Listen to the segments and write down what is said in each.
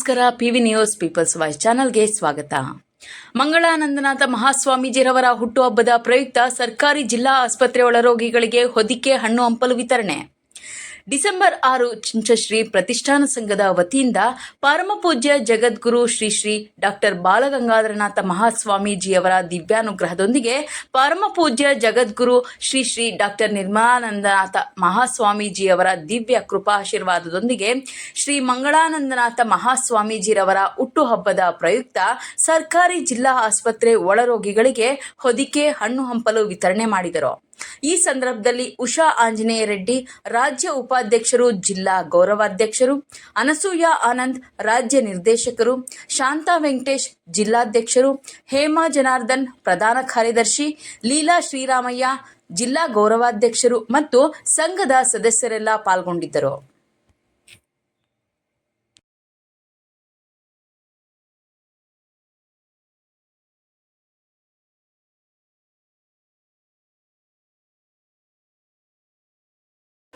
ನಮಸ್ಕಾರ, PV news peoples voice ಚಾನಲ್ಗೆ ಸ್ವಾಗತ. ಮಂಗಳಾನಂದನಾಥ ಮಹಾಸ್ವಾಮೀಜಿರವರ ಹುಟ್ಟುಹಬ್ಬದ ಪ್ರಯುಕ್ತ ಸರ್ಕಾರಿ ಜಿಲ್ಲಾ ಆಸ್ಪತ್ರೆ ಒಳರೋಗಿಗಳಿಗೆ ಹೊದಿಕೆ ಹಣ್ಣು ಹಂಪಲು ವಿತರಣೆ. ಡಿಸೆಂಬರ್ ಆರು ಚಿಂಚಶ್ರೀ ಪ್ರತಿಷ್ಠಾನ ಸಂಘದ ವತಿಯಿಂದ ಪರಮಪೂಜ್ಯ ಜಗದ್ಗುರು ಶ್ರೀ ಶ್ರೀ ಡಾಕ್ಟರ್ ಬಾಲಗಂಗಾಧರನಾಥ ಮಹಾಸ್ವಾಮೀಜಿಯವರ ದಿವ್ಯಾನುಗ್ರಹದೊಂದಿಗೆ ಪರಮಪೂಜ್ಯ ಜಗದ್ಗುರು ಶ್ರೀ ಶ್ರೀ ಡಾಕ್ಟರ್ ನಿರ್ಮಲಾನಂದನಾಥ ಮಹಾಸ್ವಾಮೀಜಿಯವರ ದಿವ್ಯ ಕೃಪಾಶೀರ್ವಾದದೊಂದಿಗೆ ಶ್ರೀ ಮಂಗಳಾನಂದನಾಥ ಮಹಾಸ್ವಾಮೀಜಿರವರ ಹುಟ್ಟುಹಬ್ಬದ ಪ್ರಯುಕ್ತ ಸರ್ಕಾರಿ ಜಿಲ್ಲಾ ಆಸ್ಪತ್ರೆ ಒಳರೋಗಿಗಳಿಗೆ ಹೊದಿಕೆ ಹಣ್ಣು ಹಂಪಲು ವಿತರಣೆ ಮಾಡಿದರು. ಈ ಸಂದರ್ಭದಲ್ಲಿ ಉಷಾ ಆಂಜನೇಯ ರೆಡ್ಡಿ, ರಾಜ್ಯ ಉಪಾಧ್ಯಕ್ಷರು, ಜಿಲ್ಲಾ ಗೌರವಾಧ್ಯಕ್ಷರು, ಅನಸೂಯ ಆನಂದ್, ರಾಜ್ಯ ನಿರ್ದೇಶಕರು, ಶಾಂತಾ ವೆಂಕಟೇಶ್, ಜಿಲ್ಲಾಧ್ಯಕ್ಷರು, ಹೇಮಾ ಜನಾರ್ದನ್, ಪ್ರಧಾನ ಕಾರ್ಯದರ್ಶಿ, ಲೀಲಾ ಶ್ರೀರಾಮಯ್ಯ, ಜಿಲ್ಲಾ ಗೌರವಾಧ್ಯಕ್ಷರು ಮತ್ತು ಸಂಘದ ಸದಸ್ಯರೆಲ್ಲ ಪಾಲ್ಗೊಂಡಿದ್ದರು.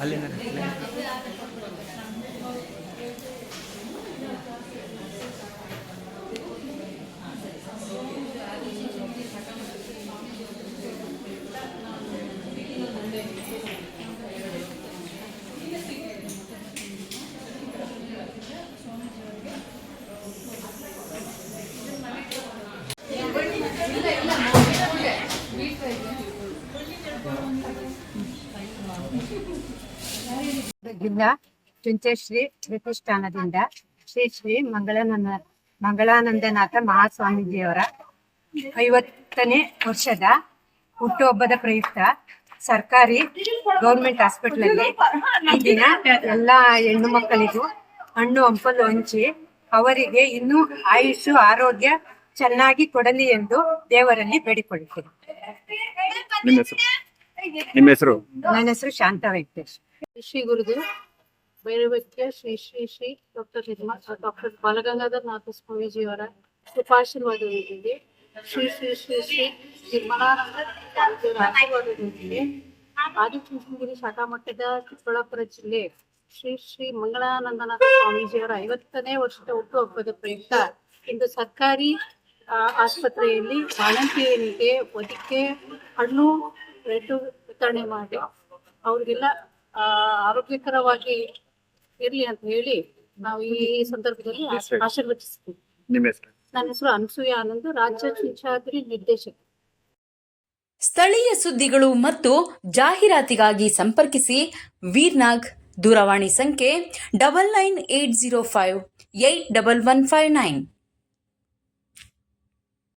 ಅಲ್ಲಿ ಜಿಲ್ಲಾ ಚುಂಚಶ್ರೀ ಪ್ರತಿಷ್ಠಾನದಿಂದ ಶ್ರೀ ಶ್ರೀ ಮಂಗಳಾನಂದ ಮಂಗಳಾನಂದನಾಥ ಮಹಾಸ್ವಾಮೀಜಿಯವರ ಐವತ್ತನೇ ವರ್ಷದ ಹುಟ್ಟುಹಬ್ಬದ ಪ್ರಯುಕ್ತ ಸರ್ಕಾರಿ ಗೌರ್ಮೆಂಟ್ ಹಾಸ್ಪಿಟಲ್ ಅಲ್ಲಿ ಈ ದಿನ ಎಲ್ಲಾ ಹೆಣ್ಣು ಮಕ್ಕಳಿಗೂ ಹಣ್ಣು ಹಂಪಲು ಹಂಚಿ ಅವರಿಗೆ ಇನ್ನೂ ಆಯುಷು ಆರೋಗ್ಯ ಚೆನ್ನಾಗಿ ಕೊಡಲಿ ಎಂದು ದೇವರಲ್ಲಿ ಬೇಡಿಕೊಳ್ಳುತ್ತೇನೆ ನಿಮ್ಮ ಹೆಸರು? ನನ್ನ ಹೆಸರು ಶಾಂತ ವೆಂಕಟೇಶ್. ಶ್ರೀ ಗುರುದೇವ್ ಭೈರವಕ್ಕೆ ಶ್ರೀ ಶ್ರೀ ಶ್ರೀ ಡಾಕ್ಟರ್ ನಿರ್ಮಾ ಡಾಕ್ಟರ್ ಬಾಲಗಂಗಾಧರ್ ನಾಥ ಸ್ವಾಮೀಜಿಯವರ ಕೃಪಾಶೀರ್ವಾದದೊಂದಿಗೆ ಶ್ರೀ ಶ್ರೀ ಶ್ರೀ ಶ್ರೀ ನಿರ್ಮಲಾನಂದರ ಆಶೀರ್ವಾದದೊಂದಿಗೆ ಆದಿಚುಂಚನಗಿರಿ ಶಾಖಾ ಮಠದ ಚಿಕ್ಕಬಳ್ಳಾಪುರ ಜಿಲ್ಲೆ ಶ್ರೀ ಶ್ರೀ ಮಂಗಳಾನಂದನಾಥ ಸ್ವಾಮೀಜಿಯವರ ಐವತ್ತನೇ ವರ್ಷದ ಹುಟ್ಟುಹಬ್ಬದ ಪ್ರಯುಕ್ತ ಇಂದು ಸರ್ಕಾರಿ ಆಸ್ಪತ್ರೆಯಲ್ಲಿ ಬಾಣಂತಿಯರಿಗೆ ಹೊದಿಕೆ ಹಣ್ಣು ಬ್ರೆಡ್ ವಿತರಣೆ ಮಾಡಿ, ಅವ್ರಿಗೆಲ್ಲ ಆ, ಆರೋಗ್ಯಕರವಾಗಿ ಇರ್ಲಿ ಅಂತ ಹೇಳಿ ನಾವು ಈ ಸಂದರ್ಭದಲ್ಲಿ ಆಶ್- ಆಶೀರ್ವದಿಸ್ತೀವಿ. ನಿಮ್ಮ ಹೆಸರು? ನನ್ನ ಹೆಸರು ಅನ್ಸೂಯ ಆನಂದ್ ರಾಜ್ಯ ಶಿಕ್ಷಾದ್ರಿ ನಿರ್ದೇಶಕ. ಸ್ಥಳೀಯ ಸುದ್ದಿಗಳು ಮತ್ತು ಜಾಹೀರಾತಿಗಾಗಿ ಸಂಪರ್ಕಿಸಿ ವೀರ್ನಾಗ್ ದೂರವಾಣಿ ಸಂಖ್ಯೆ double nine eight zero five eight double one five nine.